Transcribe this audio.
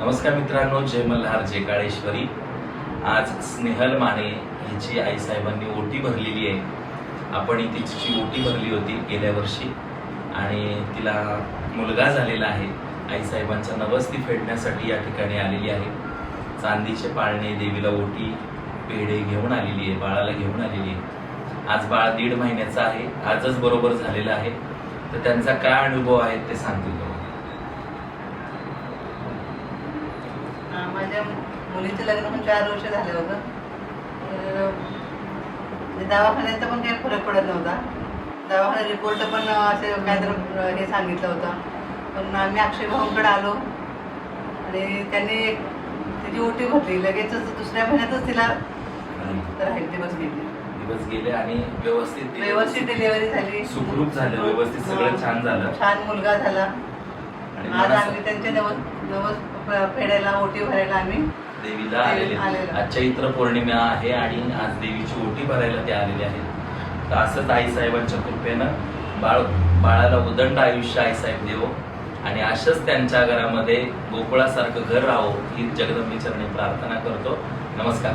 नमस्कार मित्रांनो जय मल्हार जय काळेश्वरी. आज स्नेहल माने हिची आईसाहेबांनी ओटी भरलेली आहे. आपण तिची ओटी भरली होती गेल्या वर्षी आणि तिला मुलगा झालेला आहे. आईसाहेबांच्या नवस्ती फेडण्यासाठी या ठिकाणी आलेली आहे. चांदीचे पाळणे देवीला ओटी पेढे घेऊन आलेली आहे बाळाला घेऊन आलेली आहे. आज बाळ दीड महिन्याचा आहे आजच बरोबर झालेला आहे. तर त्यांचा काय अनुभव आहे ते सांगतील तुम्हाला. हा, माझ्या मुलीचं लग्न पण चार वर्ष झाले होतं. तर, दवाखान्याचा पण काही फरक पडत नव्हता. दवाखान्यात रिपोर्ट पण असे काय तर हे सांगितलं होतं. पण आम्ही अक्षय भाऊंकडे आलो. आणि त्यांनी तिची ओटी भरली. लगेचच दुसऱ्या महिन्यातच तिला राहील दिवस घेतली दिवस गेले आणि व्यवस्थित व्यवस्थित डिलिव्हरी झाली. सुखरूप झालं. व्यवस्थित सगळं छान झालं. छान मुलगा झाला. आणि आज मनास- आम्ही त्यांच्या नवस नवस फेडायला ओटी भरायला आम्ही देवीला आलेले आलेलो. आज चैत्र पौर्णिमा आहे आणि आज देवीची ओटी भरायला ते आलेले आहेत. तर असंच आईसाहेबांच्या कृपेनं बाळ बाळाला उदंड आयुष्य आईसाहेब देवो आणि अशाच त्यांच्या घरामध्ये गोकुळासारखं घर राहो ही जगदंबी चरणी प्रार्थना करतो. नमस्कार.